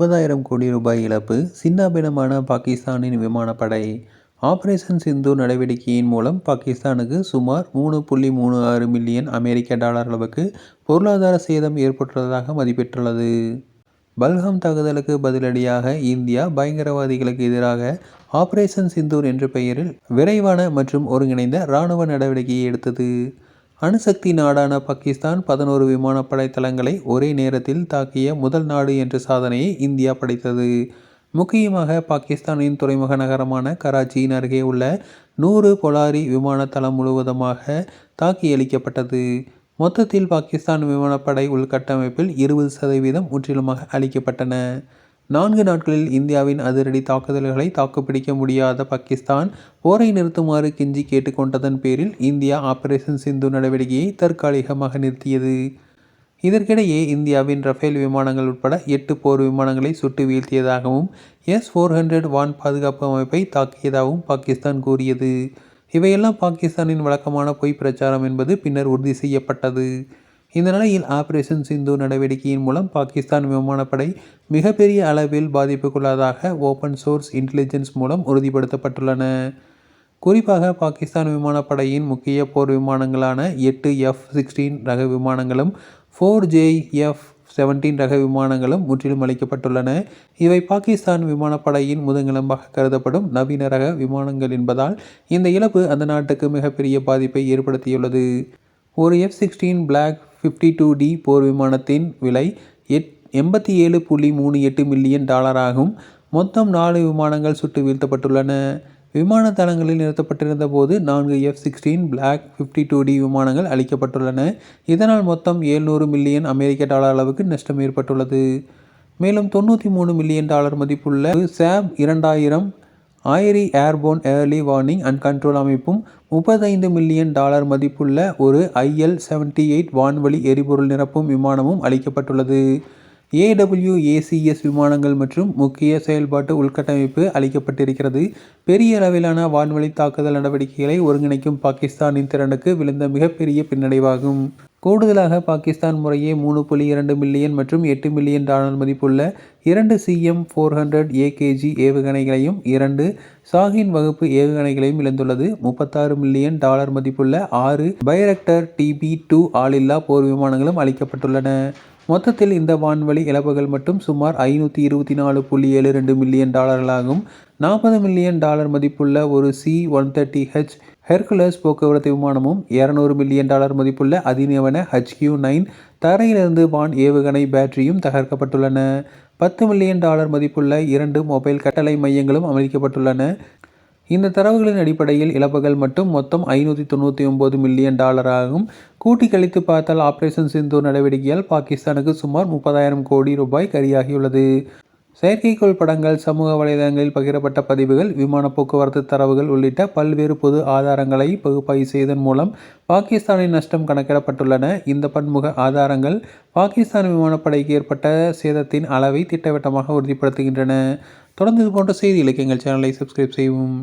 முப்பதாயிரம் கோடி ரூபாய் இழப்பு சின்னாபினமான பாகிஸ்தானின் விமானப்படை. ஆபரேஷன் சிந்து நடவடிக்கையின் மூலம் பாகிஸ்தானுக்கு சுமார் மூணு புள்ளி மூணு ஆறு மில்லியன் அமெரிக்க டாலர் அளவுக்கு பொருளாதார சேதம் ஏற்பட்டுள்ளதாக மதிப்பிட்டுள்ளது. பல்காம் தாக்குதலுக்கு பதிலடியாக இந்தியா பயங்கரவாதிகளுக்கு எதிராக ஆபரேஷன் சிந்தூர் என்ற பெயரில் விரைவான மற்றும் ஒருங்கிணைந்த இராணுவ நடவடிக்கையை எடுத்தது. அணுசக்தி நாடான பாகிஸ்தான் பதினோரு விமானப்படை தளங்களை ஒரே நேரத்தில் தாக்கிய முதல் நாடு என்ற சாதனையை இந்தியா படைத்தது. முக்கியமாக பாகிஸ்தானின் துறைமுக நகரமான கராச்சியின் அருகே உள்ள நூறு பொலாரி விமான தளம் முழுவதுமாக தாக்கியளிக்கப்பட்டது மொத்தத்தில் பாகிஸ்தான் விமானப்படை உள்கட்டமைப்பில் இருபது சதவீதம் முற்றிலுமாக அளிக்கப்பட்டன நான்கு நாட்களில் இந்தியாவின் அதிரடி தாக்குதல்களை தாக்குப்பிடிக்க முடியாத பாகிஸ்தான் போரை நிறுத்துமாறு கெஞ்சி கேட்டுக்கொண்டதன் பேரில் இந்தியா ஆபரேஷன் சிந்து நடவடிக்கையை தற்காலிகமாக நிறுத்தியது. இதற்கிடையே இந்தியாவின் ரஃபேல் விமானங்கள் உட்பட எட்டு போர் விமானங்களை சுட்டு வீழ்த்தியதாகவும் எஸ் ஃபோர் ஹண்ட்ரட் வான் பாதுகாப்பு அமைப்பை தாக்கியதாகவும் பாகிஸ்தான் கூறியது. இவையெல்லாம் பாகிஸ்தானின் வழக்கமான பொய் பிரச்சாரம் என்பது பின்னர் உறுதி செய்யப்பட்டது. இந்த நிலையில் ஆபரேஷன் சிந்து நடவடிக்கையின் மூலம் பாகிஸ்தான் விமானப்படை மிகப்பெரிய அளவில் பாதிப்புக்குள்ளதாக ஓப்பன் சோர்ஸ் இன்டெலிஜென்ஸ் மூலம் உறுதிப்படுத்தப்பட்டுள்ளன. குறிப்பாக பாகிஸ்தான் விமானப்படையின் முக்கிய போர் விமானங்களான எட்டு எஃப் சிக்ஸ்டீன் ரக விமானங்களும் ஃபோர் ஜே எஃப் செவன்டீன் ரக விமானங்களும் முற்றிலும் அளிக்கப்பட்டுள்ளன இவை பாகிஸ்தான் விமானப்படையின் முதுகெலும்பாக கருதப்படும் நவீன ரக விமானங்கள் என்பதால் இந்த இழப்பு அந்த நாட்டுக்கு மிகப்பெரிய பாதிப்பை ஏற்படுத்தியுள்ளது. ஒரு F sixteen block fifty two D போர் விமானத்தின் விலை எட் எண்பத்தி ஏழு புள்ளி மூணு எட்டு மில்லியன் டாலராகும். மொத்தம் நாலு விமானங்கள் சுட்டு வீழ்த்தப்பட்டுள்ளன. விமான தளங்களில் நிறுத்தப்பட்டிருந்த போது நான்கு F sixteen block fifty two D விமானங்கள் அளிக்கப்பட்டுள்ளன இதனால் மொத்தம் ஏழ்நூறு மில்லியன் அமெரிக்க டாலர் அளவுக்கு நஷ்டம் ஏற்பட்டுள்ளது. மேலும் தொண்ணூற்றி மூணு மில்லியன் டாலர் மதிப்புள்ள சாப் இரண்டாயிரம் Erieye airborne early warning and control அமைப்பும் முப்பத்தைந்து மில்லியன் டாலர் மதிப்புள்ள ஒரு ஐஎல் செவன்டி எயிட் வான்வழி எரிபொருள் நிரப்பும் விமானமும் அளிக்கப்பட்டுள்ளது. ஏடபிள்யூ ஏசிஎஸ் விமானங்கள் மற்றும் முக்கிய செயல்பாட்டு உள்கட்டமைப்பு அளிக்கப்பட்டிருக்கிறது. பெரிய அளவிலான வான்வழி தாக்குதல் நடவடிக்கைகளை ஒருங்கிணைக்கும் பாகிஸ்தானின் திறனுக்கு விழுந்த மிகப்பெரிய பின்னடைவாகும். கூடுதலாக பாகிஸ்தான் முறையே மூணு புள்ளி இரண்டு மில்லியன் மற்றும் எட்டு மில்லியன் டாலர் மதிப்புள்ள இரண்டு சிஎம் ஃபோர் ஹண்ட்ரட் ஏகேஜி ஏவுகணைகளையும் இரண்டு சாஹின் வகுப்பு ஏவுகணைகளையும் இழந்துள்ளது. முப்பத்தாறு மில்லியன் டாலர் மதிப்புள்ள ஆறு பைரக்டர் டிபி டூ ஆளில்லா போர் விமானங்களும் அளிக்கப்பட்டுள்ளன. மொத்தத்தில் இந்த வான்வழி இழப்புகள் மட்டும் சுமார் ஐநூற்றி இருபத்தி நாலு புள்ளி ஏழு ரெண்டு மில்லியன் டாலர்களாகும். நாற்பது மில்லியன் டாலர் மதிப்புள்ள ஒரு C one thirty H Hercules போக்குவரத்து விமானமும் இரநூறு மில்லியன் டாலர் மதிப்புள்ள அதிநவன ஹெச்கியூ நைன் தரையிலிருந்து வான் ஏவுகணை பேட்டரியும் தகர்க்கப்பட்டுள்ளன. பத்து மில்லியன் டாலர் மதிப்புள்ள இரண்டு மொபைல் கட்டளை மையங்களும் அமைக்கப்பட்டுள்ளன. இந்த தரவுகளின் அடிப்படையில் இழப்புகள் மட்டும் மொத்தம் ஐநூற்றி தொண்ணூற்றி ஒம்பது மில்லியன் டாலர் ஆகும் கூட்டி கழித்து பார்த்தால் ஆபரேஷன் சிந்தூர் நடவடிக்கையால் பாகிஸ்தானுக்கு சுமார் முப்பதாயிரம் கோடி ரூபாய் கரியாகியுள்ளது. செயற்கைக்கோள் படங்கள் சமூக வலைதளங்களில் பகிரப்பட்ட பதிவுகள் விமான போக்குவரத்து தரவுகள் உள்ளிட்ட பல்வேறு பொது ஆதாரங்களை பகுப்பாய்வு செய்ததன் மூலம் பாகிஸ்தானின் நஷ்டம் கணக்கிடப்பட்டுள்ளன. இந்த பன்முக ஆதாரங்கள் பாகிஸ்தான் விமானப்படைக்கு ஏற்பட்ட சேதத்தின் அளவை திட்டவட்டமாக உறுதிப்படுத்துகின்றன. தொடர்ந்து இது போன்ற செய்தி இலக்கியங்கள் சேனலை சப்ஸ்கிரைப் செய்வோம்